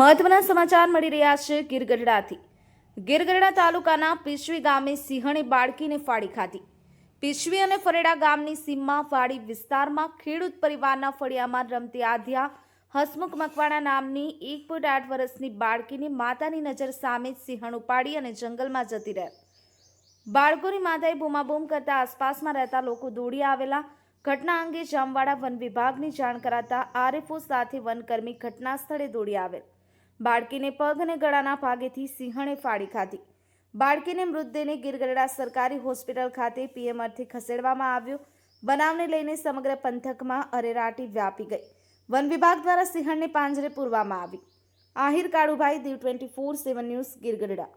મહત્વના સમાચાર મળી રહ્યા છે ગીરગઢડાથી. ગીરગઢડા તાલુકાના પીશવી ગામે સિંહણે બાળકીને ફાડી ખાધી. પીશવી અને ફરેડા ગામની સીમમાં ફાડી વિસ્તારમાં ખેડૂત પરિવારના ફળિયામાં રમતી આધ્યા હસમુખ મકવાણા નામની એક પોઈન્ટ આઠ વર્ષની બાળકીને માતાની નજર સામે જ સિંહણ ઉપાડી અને જંગલમાં જતી રહે. બાળકોની માતાએ બૂમાબૂમ કરતા આસપાસમાં રહેતા લોકો દોડી આવેલા. ઘટના અંગે જામવાડા વન વિભાગની જાણ કરાતા આરએફઓ સાથે વનકર્મી ઘટના સ્થળે દોડી આવેલ. બાળકીને પગ અને ગળાના ભાગેથી સિંહણે ફાડી ખાધી. બાળકીને મૃતદેહને ગીરગઢડા સરકારી હોસ્પિટલ ખાતે પીએમ અર્થે ખસેડવામાં આવ્યો. બનાવને લઈને સમગ્ર પંથકમાં અરેરાટી વ્યાપી ગઈ. વન વિભાગ દ્વારા સિંહણને પાંજરે પૂરવામાં આવી. Ahir Kalubhai Diu twenty four seven news, Girgadhada.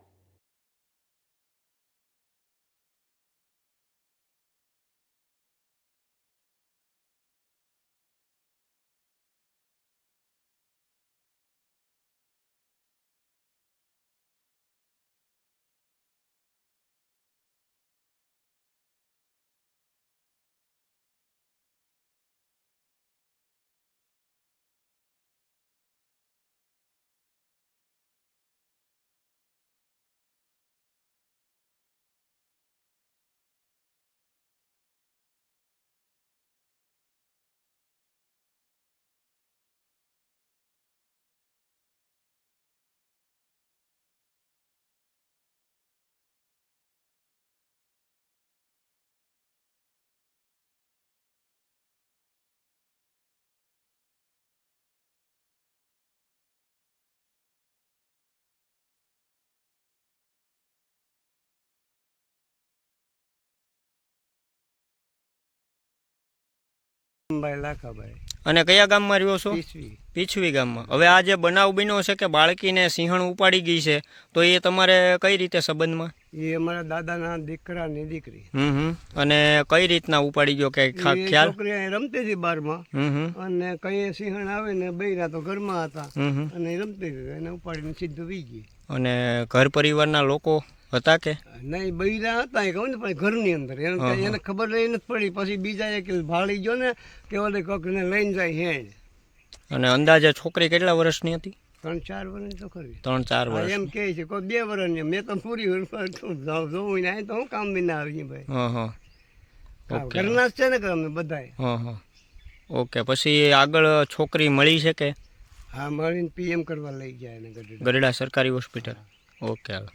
ભાઈ. લાખાભાઈ અને કયા ગામમાં રહ્યો છો? પીછવી. ગામમાં. હવે આ જે બનાવ બન્યો છે કે બાળકીને સિંહણ ઉપાડી ગઈ છે તો એ તમારે કઈ રીતે સંબંધમાં? એ અમારા દાદાના દીકરાની દીકરી. હમ અને કઈ રીતના ઉપાડી ગયો? કે ખ્યાલ? છોકરી રમતી હતી બારમાં. અને કઈ સિંહણ આવે ને બૈરા તો ઘરમાં હતા. અને રમતી હતી એને ઉપાડીને સીધું વી ગઈ. અને ઘર પરિવારના લોકો? હતા કે? નહીં બૈરા હતા એ કહું ને પણ ઘરની અંદર. એને. એને ખબર રહી નથી પડી. પછી બીજા એક ભાળી ગયો ને કે ઓલે કોકને લઈને જાય હે અને અંદાજે છોકરી કેટલા વર્ષની હતી? ત્રણ ચાર વર્ષ તો ખરી. ત્રણ ચાર વર્ષ એમ કહે છે કોઈ બે વર્ષની. મેં તો પૂરી જોવું ને તો હું કામ બી ના આવી ભાઈ. હા હા. ઓકે. ઘરના છે ને અમે બધાય. હા હા. ઓકે પછી આગળ છોકરી મળી છે કે? હા મળીને પીએમ કરવા લઈ ગયા એને ગઢડા. ગરડા સરકારી હોસ્પિટલ. ઓકે હાલો.